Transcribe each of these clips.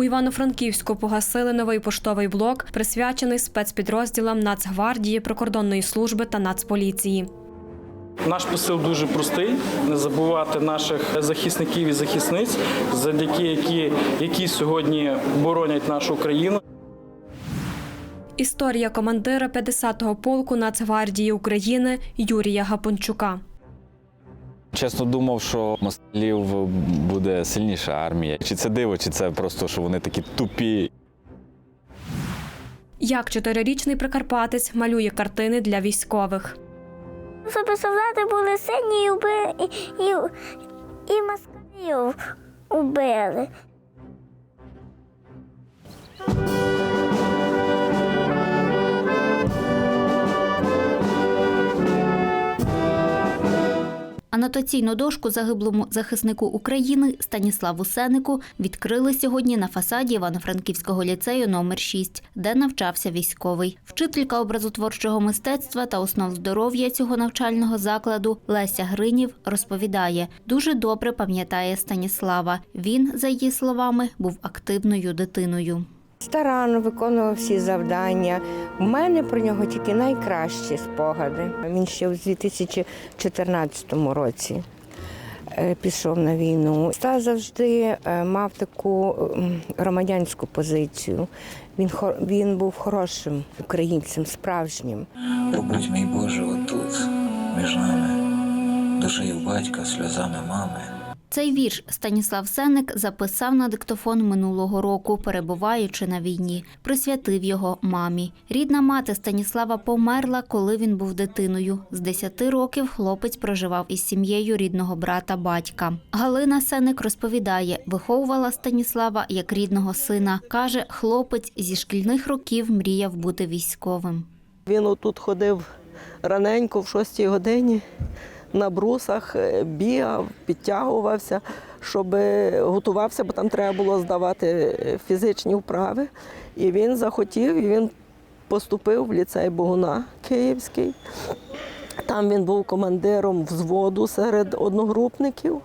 У Івано-Франківську погасили новий поштовий блок, присвячений спецпідрозділам Нацгвардії, прикордонної служби та Нацполіції. Наш посил дуже простий: не забувати наших захисників і захисниць, завдяки які, які сьогодні боронять нашу країну. Історія командира 50-го полку Нацгвардії України Юрія Гапончука. Чесно думав, що москалів буде сильніша армія. Чи це диво, чи це просто що вони такі тупі. Як чотирирічний прикарпатець малює картини для військових. Щоб солдати були сині і, і, і, і москалів убили. Анотаційну дошку загиблому захиснику України Станіславу Сенику відкрили сьогодні на фасаді Івано-Франківського ліцею номер 6 де навчався військовий. Вчителька образотворчого мистецтва та основ здоров'я цього навчального закладу Леся Гринів розповідає, дуже добре пам'ятає Станіслава. Він, за її словами, був активною дитиною. Старанно виконував всі завдання. У мене про нього тільки найкращі спогади. Він ще в 2014 році е, пішов на війну. Стас завжди е, мав таку громадянську позицію. Він, він був хорошим українцем, справжнім. Побудь, мій Боже, отут, між нами, душею батька, сльозами мами. Цей вірш Станіслав Сеник записав на диктофон минулого року, перебуваючи на війні. Присвятив його мамі. Рідна мати Станіслава померла, коли він був дитиною. З 10 років хлопець проживав із сім'єю рідного брата батька. Галина Сеник розповідає, виховувала Станіслава як рідного сина. Каже, хлопець зі шкільних років мріяв бути військовим. Він отут ходив раненько в 6 годині на брусах, е, бігав, підтягувався, щоб е, готувався, бо там треба було здавати е, фізичні вправи. І він захотів, і він поступив в ліцей Богуна Київський. Там він був командиром взводу серед одногрупників.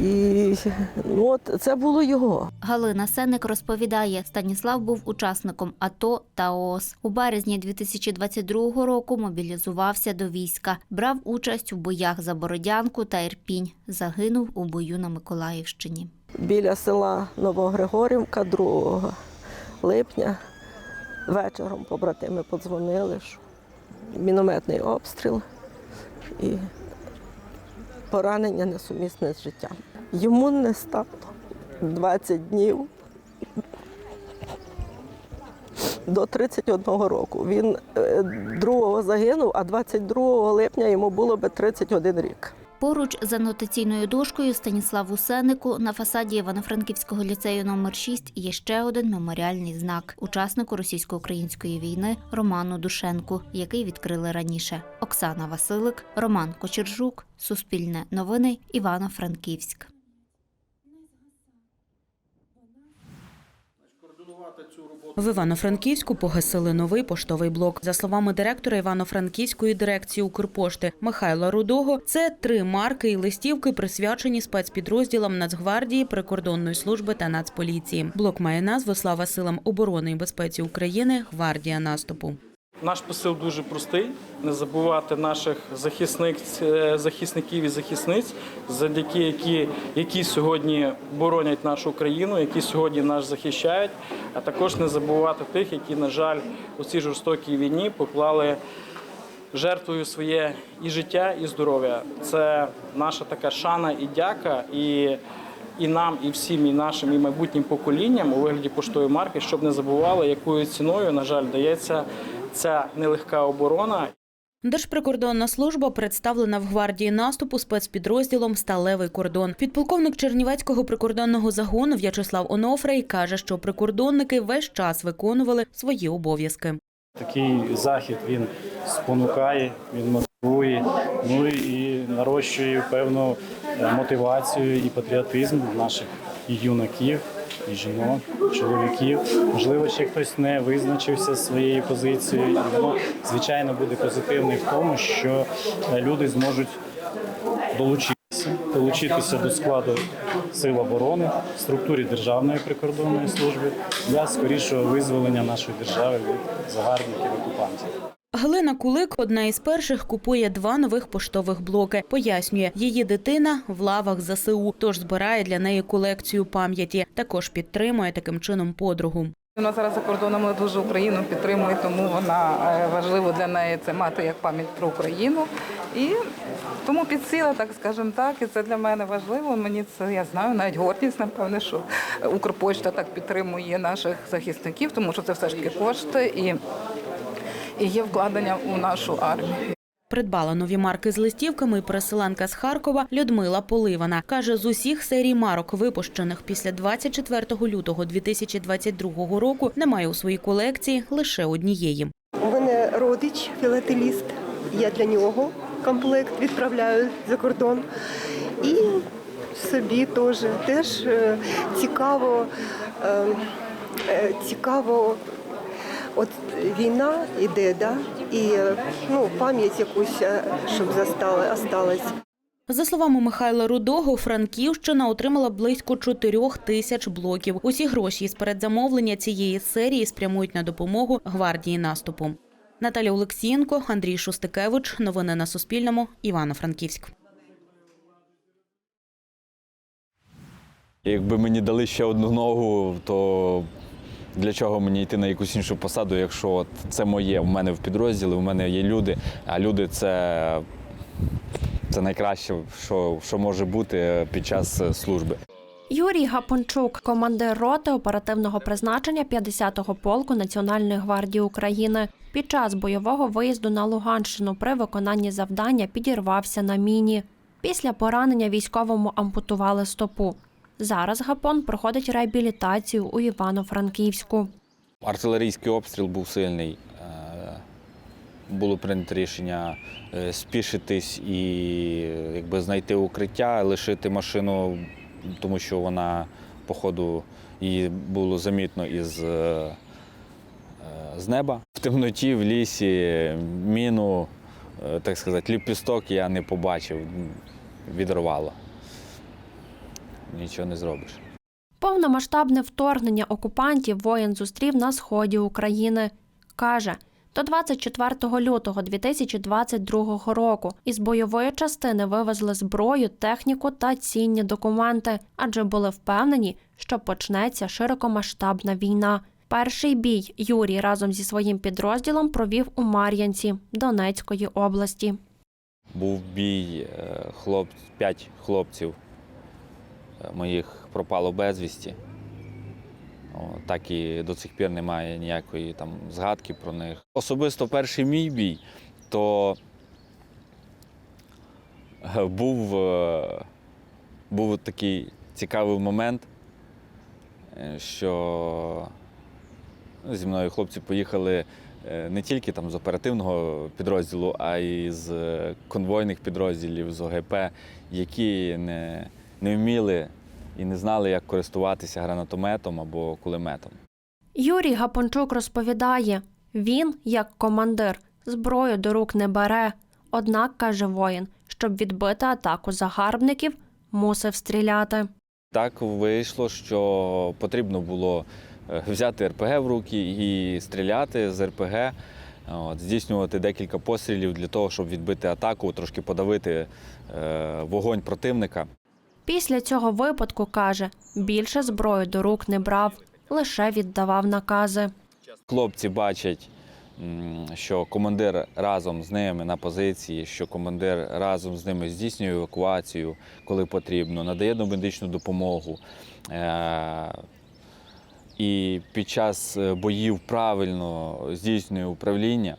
І ну, от це було його. Галина Сенник розповідає, Станіслав був учасником АТО та ООС. У березні 2022 року мобілізувався до війська, брав участь у боях за Бородянку та Ірпінь. Загинув у бою на Миколаївщині. біля села Новогригорівка 2 липня. Вечором побратими подзвонили, що мінометний обстріл і поранення несумісне з життям. Йому не стало 20 днів до 31 року. Він 2-го загинув, а 22 липня йому було би 31 рік. Поруч з анотаційною дошкою Станіславу Сенику на фасаді Івано-Франківського ліцею номер 6 є ще один меморіальний знак учаснику російсько-української війни Роману Душенку, який відкрили раніше. Оксана Василик, Роман Кочержук, Суспільне новини, Івано-Франківськ. В Івано-Франківську погасили новий поштовий блок. За словами директора Івано-Франківської дирекції Укрпошти Михайла Рудого, це три марки і листівки, присвячені спецпідрозділам Нацгвардії, прикордонної служби та Нацполіції. Блок має назву Слава силам оборони і безпеці України. Гвардія наступу. Наш посил дуже простий: не забувати наших захисник, е, захисників і захисниць, завдяки які, які сьогодні боронять нашу країну, які сьогодні нас захищають, а також не забувати тих, які, на жаль, у цій жорстокій війні поклали жертвою своє і життя, і здоров'я. Це наша така шана і дяка. І і нам, і всім, і нашим, і майбутнім поколінням у вигляді поштової марки, щоб не забували, якою ціною, на жаль, дається ця нелегка оборона. Держприкордонна служба представлена в гвардії наступу спецпідрозділом Сталевий кордон. Підполковник Чернівецького прикордонного загону В'ячеслав Онофрей каже, що прикордонники весь час виконували свої обов'язки. Такий захід він спонукає, він мотивує, ну і нарощує певну е, мотивацію і патріотизм наших юнаків, жінок, чоловіків. Можливо, ще хтось не визначився своєю позицією. І воно, звичайно, буде позитивний в тому, що е, люди зможуть долучитися долучитися до складу сил оборони в структурі Державної прикордонної служби для скорішого визволення нашої держави від загарбників окупантів. Галина Кулик одна із перших купує два нових поштових блоки. Пояснює, її дитина в лавах ЗСУ, тож збирає для неї колекцію пам'яті. Також підтримує таким чином подругу. Вона зараз за кордоном дуже Україну підтримує, тому вона е, важливо для неї це мати як пам'ять про Україну. І тому підсіла, так скажемо так, і це для мене важливо. Мені це я знаю, навіть гордість, напевне, що Укрпочта так підтримує наших захисників, тому що це все ж таки кошти і, і є вкладення у нашу армію. Придбала нові марки з листівками і переселенка з Харкова Людмила Поливана. Каже, з усіх серій марок, випущених після 24 лютого 2022 року, немає у своїй колекції лише однієї. У мене родич філателіст. Я для нього комплект відправляю за кордон. І собі теж теж е, цікаво, е, е, цікаво. От війна іде, да? і ну, пам'ять якусь, е, щоб застала, осталась. За словами Михайла Рудого, Франківщина отримала близько 4 тисяч блоків. Усі гроші із передзамовлення цієї серії спрямують на допомогу гвардії наступу. Наталя Олексієнко, Андрій Шустикевич. Новини на Суспільному. Івано-Франківськ. Якби мені дали ще одну ногу, то для чого мені йти на якусь іншу посаду, якщо от це моє, в мене в підрозділі, у мене є люди, а люди це, це найкраще, що, що може бути під час е, служби. Юрій Гапончук, командир роти оперативного призначення 50-го полку Національної гвардії України. Під час бойового виїзду на Луганщину при виконанні завдання підірвався на міні. Після поранення військовому ампутували стопу. Зараз Гапон проходить реабілітацію у Івано-Франківську. Артилерійський обстріл був сильний. Е, Було прийнято рішення е, спішитись і якби, знайти укриття, лишити машину, тому що вона, по ходу, її було замітно із е, з неба. В темноті, в лісі, міну, так сказати, ліпісток я не побачив, відрвало. Нічого не зробиш. Повномасштабне вторгнення окупантів воїн зустрів на сході України. Каже, до 24 лютого 2022 року із бойової частини вивезли зброю, техніку та цінні документи, адже були впевнені, що почнеться широкомасштабна війна. Перший бій Юрій разом зі своїм підрозділом провів у Мар'янці Донецької області. Був бій, е, хлоп, п'ять хлопців моїх пропало безвісті. Так і до цих пір немає ніякої там згадки про них. Особисто перший мій бій, то е, був, е, був такий цікавий момент, е, що зі мною хлопці поїхали не тільки там з оперативного підрозділу, а й з конвойних підрозділів, з ОГП, які не, не вміли і не знали, як користуватися гранатометом або кулеметом. Юрій Гапончук розповідає, він, як командир, зброю до рук не бере. Однак, каже воїн, щоб відбити атаку загарбників, мусив стріляти. Так вийшло, що потрібно було е, взяти РПГ в руки і стріляти з РПГ, от, здійснювати декілька пострілів для того, щоб відбити атаку, трошки подавити е, вогонь противника. Після цього випадку, каже, більше зброю до рук не брав, лише віддавав накази. Хлопці бачать, що командир разом з ними на позиції, що командир разом з ними здійснює евакуацію, коли потрібно, надає медичну допомогу. Е, І під час е, боїв правильно здійснює управління.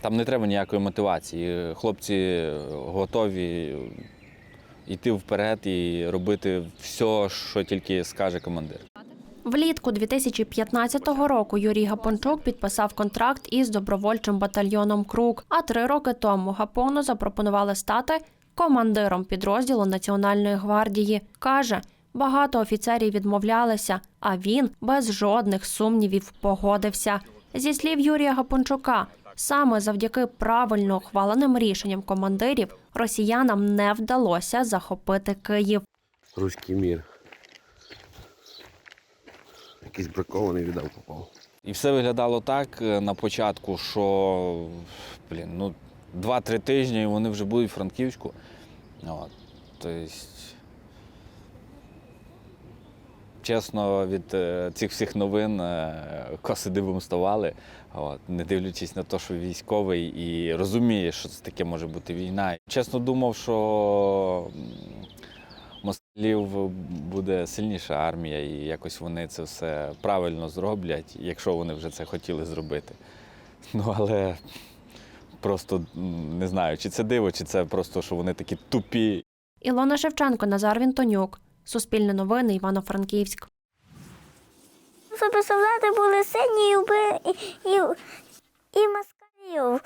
Там не треба ніякої мотивації. Хлопці готові йти вперед і робити все, що тільки скаже командир. Влітку 2015 року Юрій Гапончук підписав контракт із добровольчим батальйоном Крук. А три роки тому Гапону запропонували стати командиром підрозділу Національної гвардії. Каже, багато офіцерів відмовлялися, а він без жодних сумнівів погодився. Зі слів Юрія Гапончука, Саме завдяки правильно ухваленим рішенням командирів росіянам не вдалося захопити Київ. Руський мір. Якийсь бракований віддав попав. І все виглядало так е, на початку, що блін, ну, 2-3 тижні і вони вже будуть в Франківську. От. Тобто, чесно, від е, цих всіх новин е, коси дивом ставали, от, не дивлячись на те, що військовий і розуміє, що це таке може бути війна. Чесно думав, що москалів буде сильніша армія, і якось вони це все правильно зроблять, якщо вони вже це хотіли зробити. Ну але просто не знаю, чи це диво, чи це просто, що вони такі тупі Ілона Шевченко, Назар Вінтонюк. Суспільне новини Івано-Франківськ. Щоб солдати були сині і вби... і, і, і москалів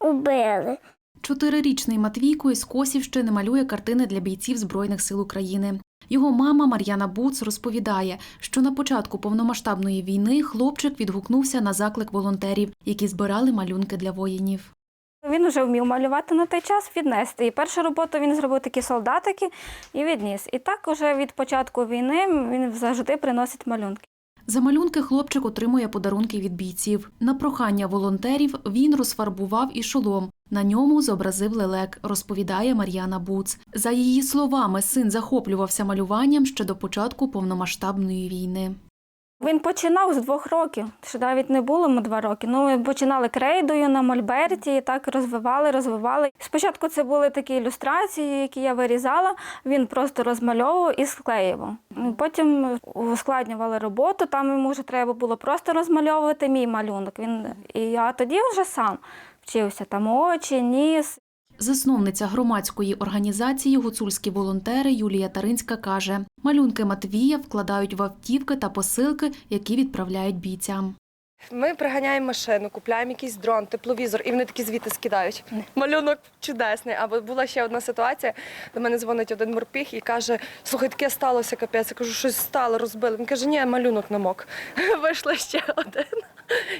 убили. Чотирирічний Матвійко із Косівщини малює картини для бійців Збройних сил України. Його мама Мар'яна Буц розповідає, що на початку повномасштабної війни хлопчик відгукнувся на заклик волонтерів, які збирали малюнки для воїнів. Він вже вмів малювати на той час, віднести. І першу роботу він зробив такі солдатики і відніс. І так уже від початку війни він завжди приносить малюнки. За малюнки хлопчик отримує подарунки від бійців. На прохання волонтерів він розфарбував і шолом. На ньому зобразив лелек, розповідає Мар'яна Буц. За її словами, син захоплювався малюванням ще до початку повномасштабної війни. Він починав з двох років, ще навіть не було йому два роки. Ну, ми починали крейдою на мольберті, і так розвивали, розвивали. Спочатку це були такі ілюстрації, які я вирізала. Він просто розмальовував і склеював. Потім ускладнювали роботу. Там йому вже треба було просто розмальовувати мій малюнок. Він і я тоді вже сам вчився там очі, ніс. Засновниця громадської організації Гуцульські волонтери Юлія Таринська каже: малюнки Матвія вкладають в автівки та посилки, які відправляють бійцям. Ми приганяємо машину, купляємо якийсь дрон, тепловізор, і вони такі звідти скидають. Малюнок чудесний. Або була ще одна ситуація, до мене дзвонить один морпіг і каже: слухай, таке сталося капець. Я кажу, щось стало, розбили. Він каже, ні, малюнок намок. Вийшло ще один.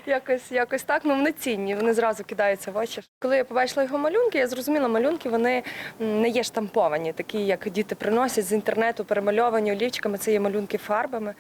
Якось, якось так. Ну вони цінні, вони зразу кидаються в очі. Коли я побачила його малюнки, я зрозуміла, малюнки вони не є штамповані, такі, як діти приносять з інтернету, перемальовані олівчиками. Це є малюнки фарбами.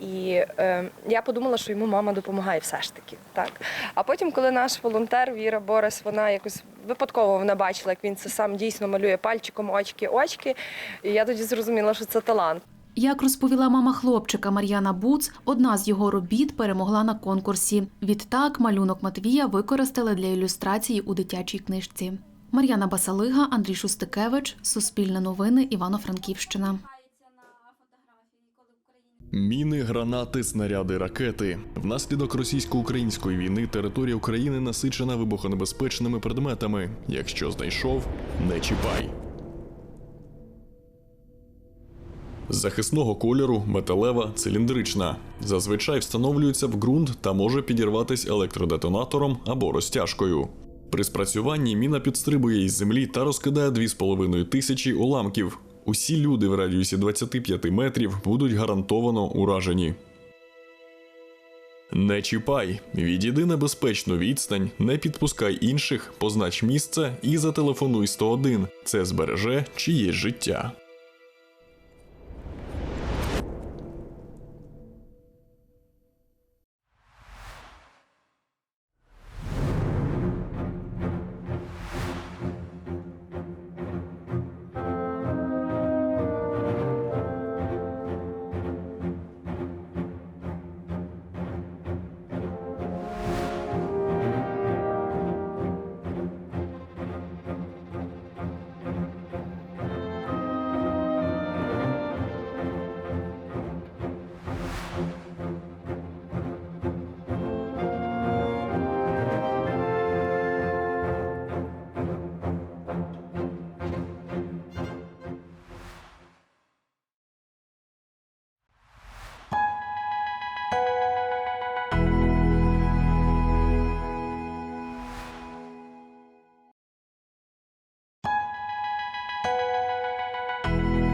І е, я подумала, що йому мама допомагає все ж таки. Так. А потім, коли наш волонтер Віра Борис, вона якось випадково вона бачила, як він це сам дійсно малює пальчиком очки, очки. І я тоді зрозуміла, що це талант. Як розповіла мама хлопчика Мар'яна Буц, одна з його робіт перемогла на конкурсі. Відтак малюнок Матвія використали для ілюстрації у дитячій книжці. Мар'яна Басалига, Андрій Шустикевич, Суспільне новини, Івано-Франківщина. Міни, гранати, снаряди, ракети. Внаслідок російсько-української війни територія України насичена вибухонебезпечними предметами. Якщо знайшов, не чіпай. Захисного кольору металева, циліндрична. Зазвичай встановлюється в ґрунт та може підірватись електродетонатором або розтяжкою. При спрацюванні міна підстрибує із землі та розкидає 2,5 тисячі уламків. Усі люди в радіусі 25 метрів будуть гарантовано уражені. Не чіпай, відійди на безпечну відстань, не підпускай інших, познач місце і зателефонуй 101. Це збереже чиєсь життя.